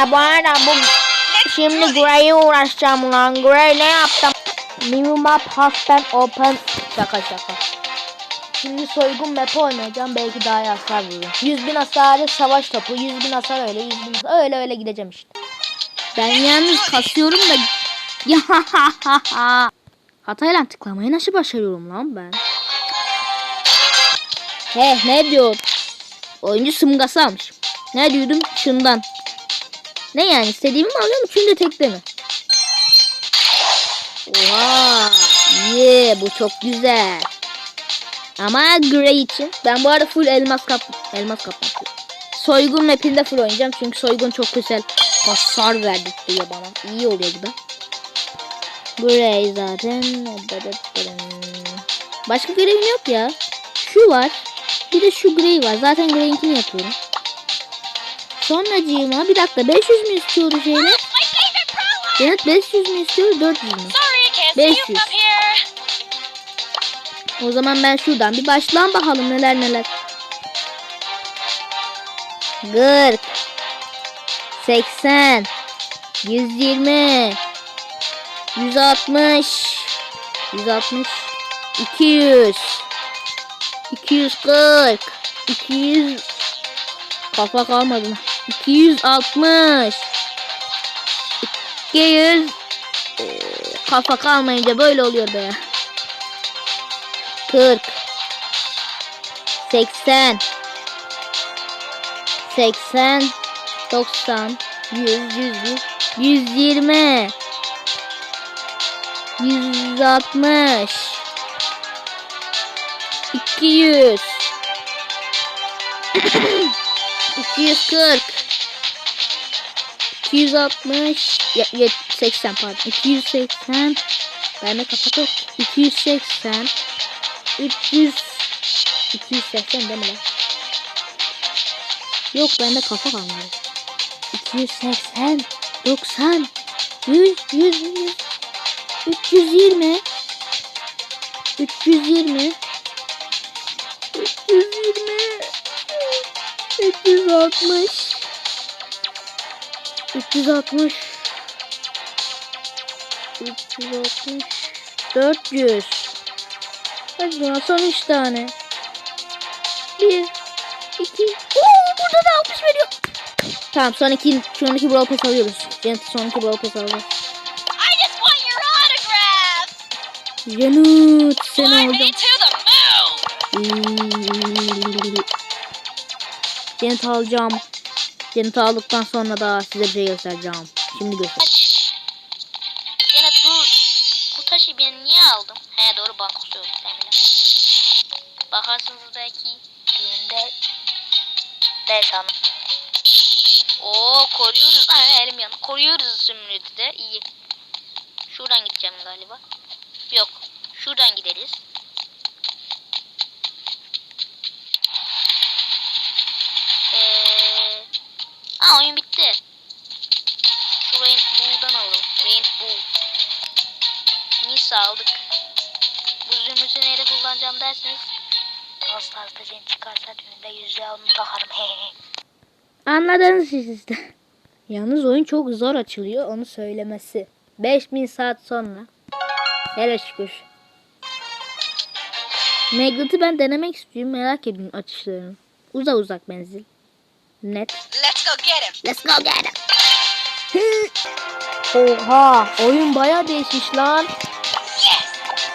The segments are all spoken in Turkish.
Ya bu arada bu şimdi Gray'e uğraşacağım ulan. Gray ne yaptım? New map has been open. Şaka şaka. Şimdi soygun map oynayacağım. Belki daha iyi hasar vururum. 100 bin hasarı savaş topu. 100 bin hasar öyle. 100 bin hasar. Öyle öyle gideceğim işte. Ben yalnız kasıyorum da. Ya Hatayla tıklamayı nasıl başarıyorum lan ben? He ne diyor? Oyuncu sımgası almış. Ne diyordum? Şundan. Ne yani istediğimi mi alıyorum? Üçünü de tekte mi? Oha. Yeah bu çok güzel. Ama Grey için. Ben bu arada full elmas kap elmas kapmak. Soygun mapinde full oynayacağım. Çünkü soygun çok güzel hasar verdik diyor bana. İyi oluyor bu da. Grey zaten. Başka görevim yok ya. Şu var. Bir de şu Grey var. Zaten Grey'inkini yapıyorum. Sonracığıma bir dakika 500 mü istiyordu prologue! Evet 500 mü istiyor 400 mü? Sorry I can't see you 500. from here. O zaman ben şuradan bir başlan bakalım neler neler. 40 80 120 160 160 200 240 200 kafa kalmadı mı? 260 200 Ee, kafa kalmayınca böyle oluyor be. Ya. 40 80 80 90 100 100 100 120 160 200 240 260 ya, ya, 80 pardon. 280 ben de yok 280 300 280 değil mi lan? Yok bende kafa kalmadı. 280 90 100 100 100 320 320 320 360 360 360 400 Hadi buna son 3 tane. 1 2 Oo burada da 60 veriyor. Tamam son iki son iki brawl pass alıyoruz. Cennet son iki brawl pass alıyoruz. I just want your autograph! Cennet seni Fly Cennet alacağım. Cennet aldıktan sonra da size bir şey göstereceğim. Şimdi göster. Yine bu, bu taşı ben niye aldım? He doğru banko söyledim eminim. Bakarsınız belki düğünde de tamam. Oo koruyoruz. Ha, elim yandı. Koruyoruz sümrüdü de iyi. Şuradan gideceğim galiba. Yok. Şuradan gideriz. Kullanacağım derseniz Cenk çıkarsa düğünde yüzüğe onu takarım. Anladınız siz işte. Yalnız oyun çok zor açılıyor onu söylemesi. 5000 saat sonra. Hele şükür. Magnet'i ben denemek istiyorum. Merak ediyorum açışlarını. Uzak uzak menzil. Net. Let's go get him. Let's go get him. Oha oyun baya değişmiş lan.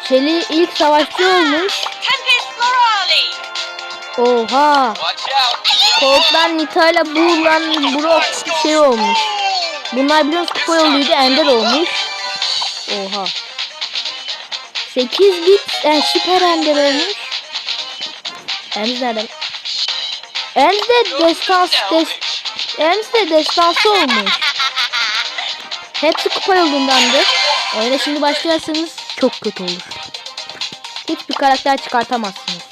Shelly ilk savaşçı olmuş. Oha. Cold'dan Nita'yla Bull'dan Brock şey olmuş. Bunlar biliyorsunuz kupa yoluydu Ender olmuş. Oha. 8 bit yani süper Ender olmuş. Ems nereden? Ems de destans des, de destansı olmuş. Hepsi kupa yolundandı. Oyuna şimdi başlarsanız çok kötü olur. Hiçbir karakter çıkartamazsınız.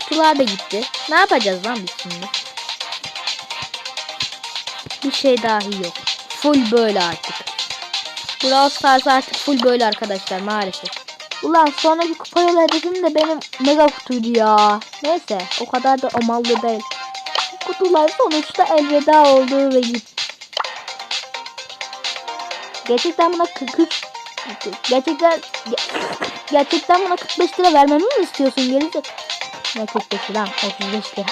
Kutular da gitti. Ne yapacağız lan biz şimdi? Bir şey dahi yok. Full böyle artık. Brawl Stars artık full böyle arkadaşlar maalesef. Ulan sonraki kupa yolu hedefim de benim mega kutuydu ya. Neyse o kadar da amallı değil. Kutular sonuçta elveda oldu ve gitti. Gerçekten buna 40 gerçekten gerçekten buna 45 lira vermemi mi istiyorsun gelecek? Ne 45 lira? 35 lira.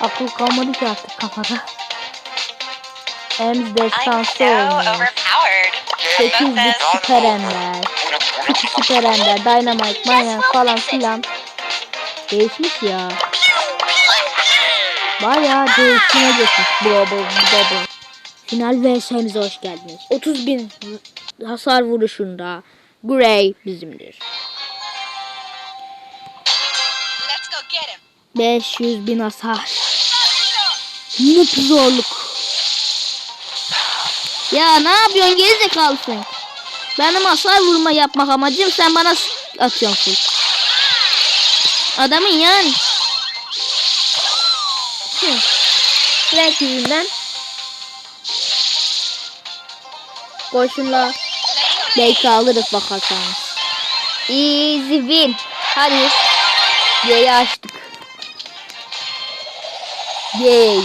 Akıl kalmadı ki artık kafada. I'm destansı so olmuş. overpowered. 8 bit süper ender. 2 süper ender. Dynamite, manyak falan filan. Değişmiş ya. Bayağı değişime geçmiş. Bubble, bubble. Final VS'mize hoş geldiniz. 30 bin hasar vuruşunda Gray bizimdir. Let's go get him. 500 bin hasar. Noob zorluk. Ya ne yapıyorsun gerizekalısın? Benim hasar vurma yapmak amacım sen bana atıyorsun. Adamın yani. Renk yüzünden. Koşunla. Belki alırız bakarsanız. Easy win. Hadi. Y'yi açtık. Yay.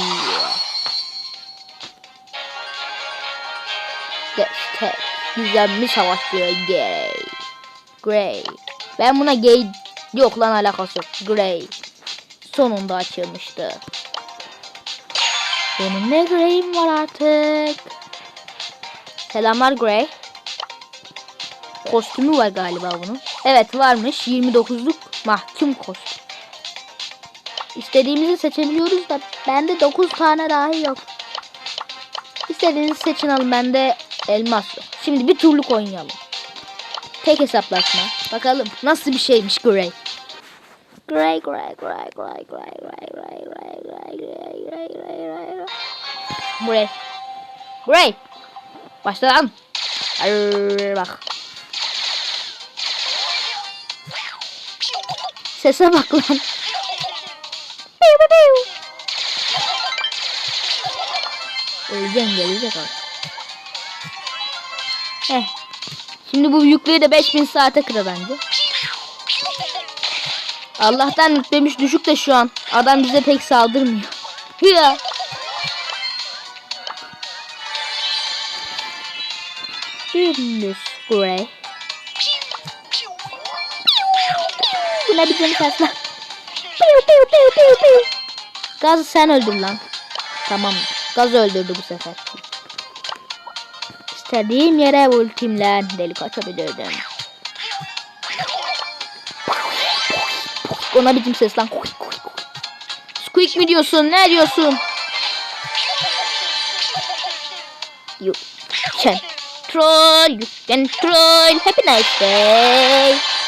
Destek. Gizemli savaşçı Gray. Gray. Ben buna gay yok lan alakası yok. Gray. Sonunda açılmıştı. Benim de Gray'im var artık. Selamlar Gray. Kostümü var galiba bunun. Evet varmış. 29'luk mahkum kostüm. İstediğimizi seçebiliyoruz da bende 9 tane dahi yok. İstediğinizi seçin alın bende elmas yok. Şimdi bir turluk oynayalım. Tek hesaplaşma. Bakalım nasıl bir şeymiş Grey. Grey, Grey, Grey, Grey, Grey, Grey, Grey, Grey, Grey, Grey, Grey, Grey, Grey, Grey. Grey. Grey. Başla lan. Arr, bak. Sese bak lan. Öleceğim gelecek abi. Eh. Şimdi bu yükleri de 5000 saate kırar bence. Allah'tan yüklemiş düşük de şu an. Adam bize pek saldırmıyor. Ya. Şimdi Grey. Ses lan? Piu piu piu piu piu. Gazı sen öldür lan. Tamam. Gaz öldürdü bu sefer. İstediğim yere ultimle delik açabilirdim. Ona biçim ses lan. Squeak mi diyorsun? Ne diyorsun? You can troll. You can troll. Happy nice day.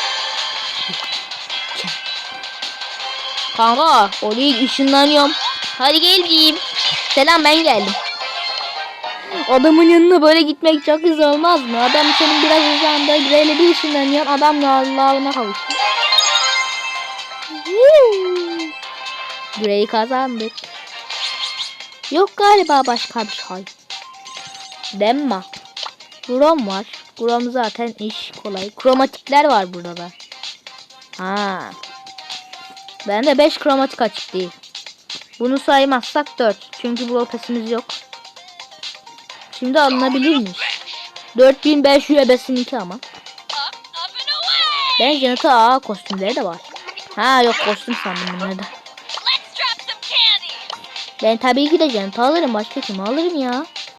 Kanka oraya ışınlanıyorum. Hadi gel diyeyim. Selam ben geldim. Adamın yanına böyle gitmek çok güzel olmaz mı? Adam senin biraz uzağında güzel bir ışınlanıyor. Adam Allah'ına kavuşuyor. Grey kazandık. Yok galiba başka bir şey. Demma. Grom var. Grom zaten iş kolay. Kromatikler var burada da. Ha. Bende 5 kromatik açık değil. Bunu saymazsak 4. Çünkü bu pesimiz yok. Şimdi alınabilirmiş. 4500 ebesinki ama. Ben Janet'a aa kostümleri de var. Ha yok kostüm sandım bunları da. Ben tabii ki de Janet'ı alırım. Başka kimi alırım ya?